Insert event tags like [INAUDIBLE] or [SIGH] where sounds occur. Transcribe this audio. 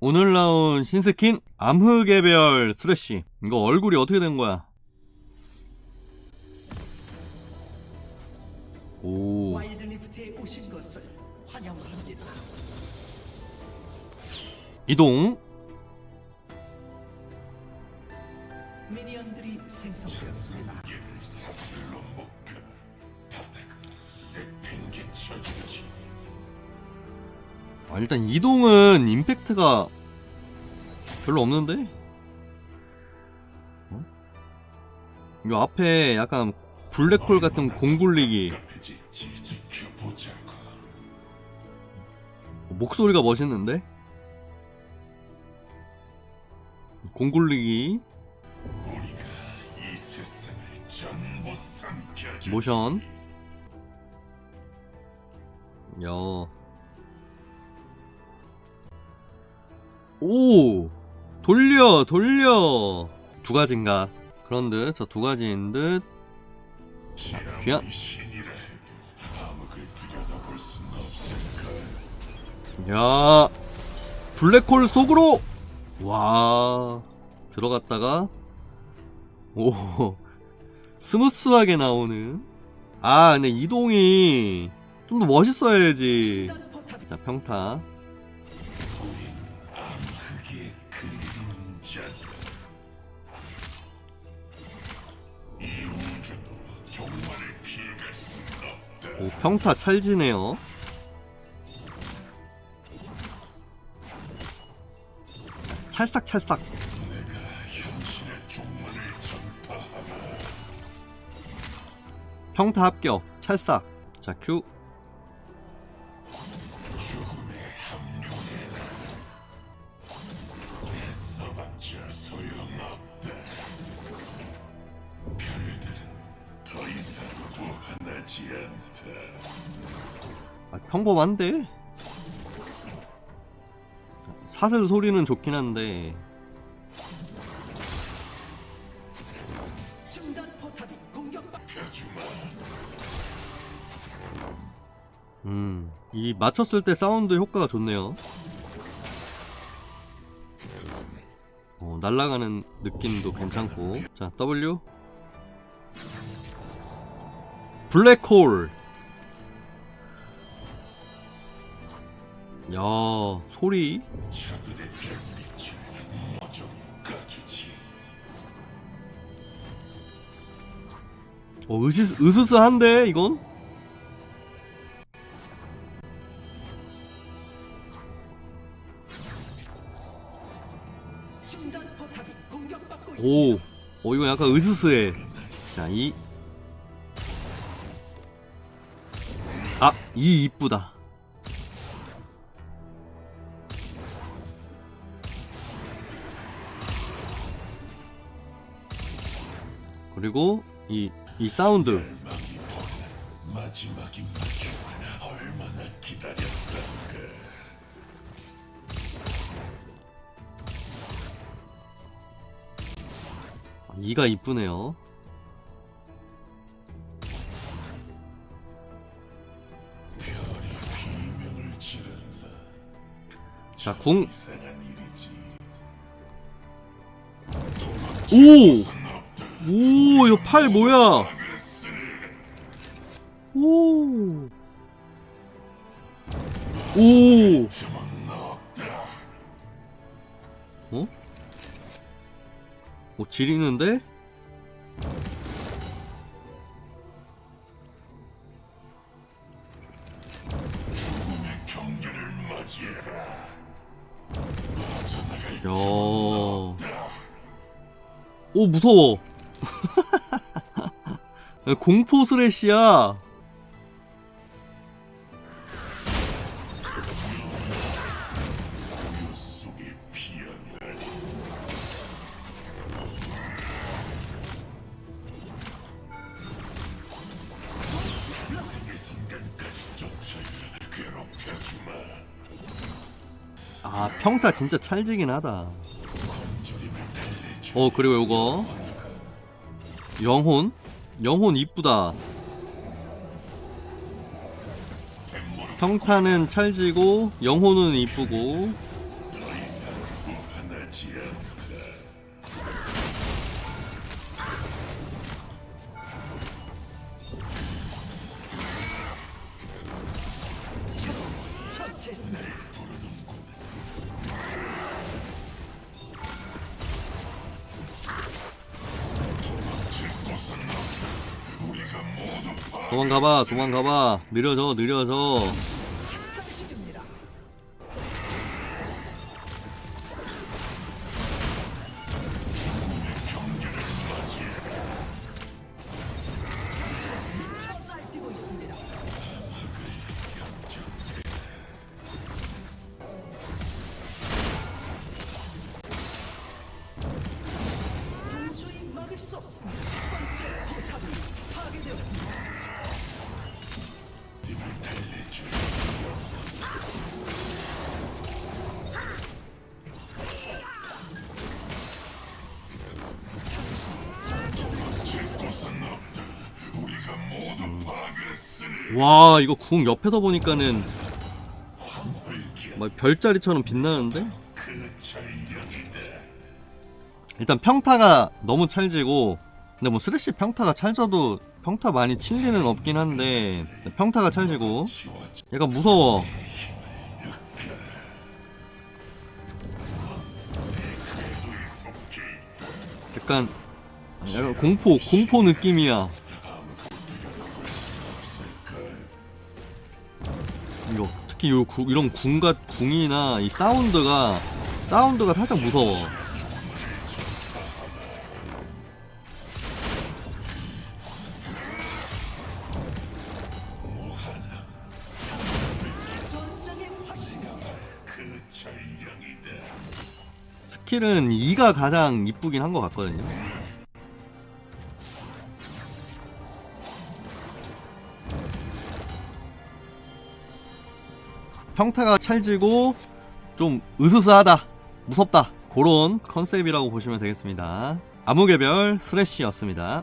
오늘 나온 신스킨 암흑개별 스레쉬 이거 얼굴이 어떻게 된 거야? 오. 이동 아, 일단 이동은 임팩트가 별로 없는데? 어? 이 앞에 약간 블랙홀 같은 공 굴리기. 앞에지 지켜보자고 목소리가 멋있는데? 공 굴리기. 우리가 이 세상을 전부 삼켜줄 모션. 야. 오 돌려 돌려. 두 가지인가? 그런 듯 저 두 가지인 듯. 귀한- 순 없을까 야 블랙홀 속으로! 와 들어갔다가. 오 스무스하게 나오는. 아 근데 이동이 좀 더 멋있어야지. 자 평타 오 평타 찰지네요. 찰싹찰싹. 평타 합격 찰싹. 자 큐 무한하지 않다 아, 평범한데 사슬 소리는 좋긴 한데 중단 포탑이 공격받. 펴주마 음, 이 맞췄을 때 사운드 효과가 좋네요. 어, 날아가는 느낌도 괜찮고. 자, W. 블랙홀. 야, 소리. 어, 으스, 으스스한데, 이건? 오. 어, 이거 약간 으스스해. 자, 이. 이 이쁘다. 그리고 이, 이 사운드. 아, 이가 이쁘네요. 자, 궁. 오! 오, 이거 팔 뭐야? 오! 오! 어? 오, 지리는데? 경계를 맞이해라 야. 오, 무서워. [LAUGHS] 공포 스레시야. 아, 평타 진짜 찰지긴 하다. 어, 그리고 요거. 영혼? 영혼 이쁘다. 평타는 찰지고, 영혼은 이쁘고. 도망가봐 도망가봐. 느려져 느려져 와 이거 궁 옆에서 보니까는 막 별자리처럼 빛나는데. 일단 평타가 너무 찰지고 근데 뭐 쓰레쉬 평타가 찰져도 평타 많이 칠 일은 없긴 한데 평타가 찰지고. 약간 무서워. 약간 약간 공포 공포 느낌이야 이거 특히 요 구- 이런 궁과 궁이나 이 사운드가 사운드가 살짝 무서워. 스킬은 2가 가장 이쁘긴 한 것 같거든요 평타가 찰지고 좀 으스스하다 무섭다 그런 컨셉이라고 보시면 되겠습니다. 암흑의별 스레쉬였습니다